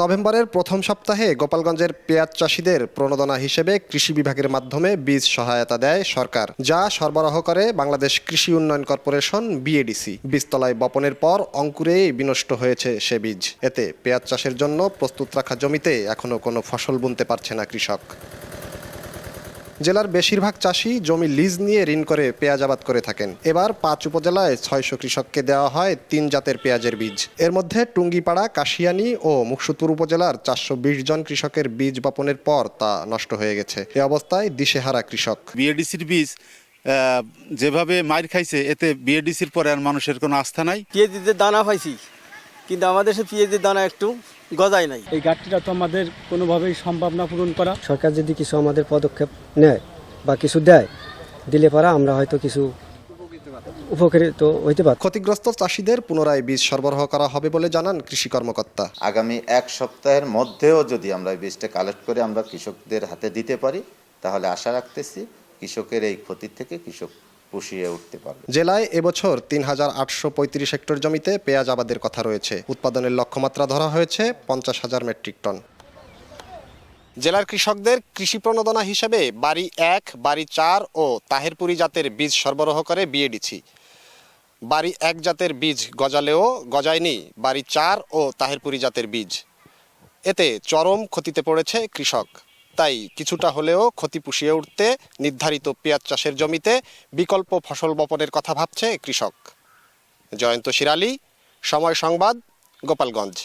নভেম্বরের প্রথম সপ্তাহে গোপালগঞ্জের পেঁয়াজ চাষিদের প্রণোদনা হিসেবে কৃষি বিভাগের মাধ্যমে বীজ সহায়তা দেয় সরকার, যা সরবরাহ করে বাংলাদেশ কৃষি উন্নয়ন কর্পোরেশন, বিএডিসি। বীজতলায় বপনের পর অঙ্কুরে বিনষ্ট হয়েছে সে বীজ। এতে পেঁয়াজ চাষের জন্য প্রস্তুত রাখা জমিতে এখনও কোনো ফসল বুনতে পারছে না কৃষক। জেলার বেশিরভাগ চাষি জমি লিজ নিয়ে ঋণ করে পেঁয়াজ আবাদ করে থাকেন। এবার পাঁচ উপজেলায় ছয়শো কৃষককে দেওয়া হয় তিন জাতের পেঁয়াজের বীজ। এর মধ্যে টুঙ্গিপাড়া কাশিয়ানি ও মুকসুদপুর উপজেলার চারশো বিশ জন কৃষকের বীজ বপনের পর তা নষ্ট হয়ে গেছে। এ অবস্থায় দিশেহারা কৃষক। বিএডিসির বীজ যেভাবে মার খাইছে এতে বিএডিসির পরে আর মানুষের কোনো আস্থা নাই। পেঁয়াজিদের দানা পাইছি কিন্তু আমাদের সে পেঁয়াজির দানা একটু গজায় নাই। এই ঘাটতিটা তো আমাদের কোনোভাবেই সম্ভব না পূরণ করা। সরকার যদি কিছু আমাদের পদক্ষেপ নেয় বা কিছু দেয় দিলে পারা আমরা হয়তো কিছু উপকৃত হইতে পারি ক্ষতিগ্রস্ত চাষিদের পুনরায় বীজ সরবরাহ করা হবে বলে জানান কৃষি কর্মকর্তা। আগামী এক সপ্তাহের মধ্যেও যদি আমরা এই বীজটা কালেক্ট করে আমরা কৃষকদের হাতে দিতে পারি তাহলে আশা রাখতেছি কৃষকের এই ক্ষতির থেকে কৃষক পুষিয়ে উঠতে পারবে। জেলায় এবছর তিন হাজার আটশো পঁয়ত্রিশ হেক্টর জমিতে পেঁয়াজ আবাদের কথা রয়েছে। উৎপাদনের লক্ষ্যমাত্রা ধরা হয়েছে পঞ্চাশ হাজার মেট্রিক টন। জেলার কৃষকদের কৃষি প্রণোদনা হিসেবে বাড়ি এক, বাড়ি চার ও তাহেরপুরি জাতের বীজ সরবরাহ করে বিএডিসি বাড়ি এক জাতের বীজ গজালেও গজায়নি, বাড়ি চার ও তাহেরপুরি জাতের বীজ। এতে চরম ক্ষতিতে পড়েছে কৃষক। তাই কিছুটা হলেও ক্ষতি পুষিয়ে উঠতে নির্ধারিত পেঁয়াজ চাষের জমিতে বিকল্প ফসল বপনের কথা ভাবছে কৃষক। জয়ন্ত শিরালি, সময় সংবাদ, গোপালগঞ্জ।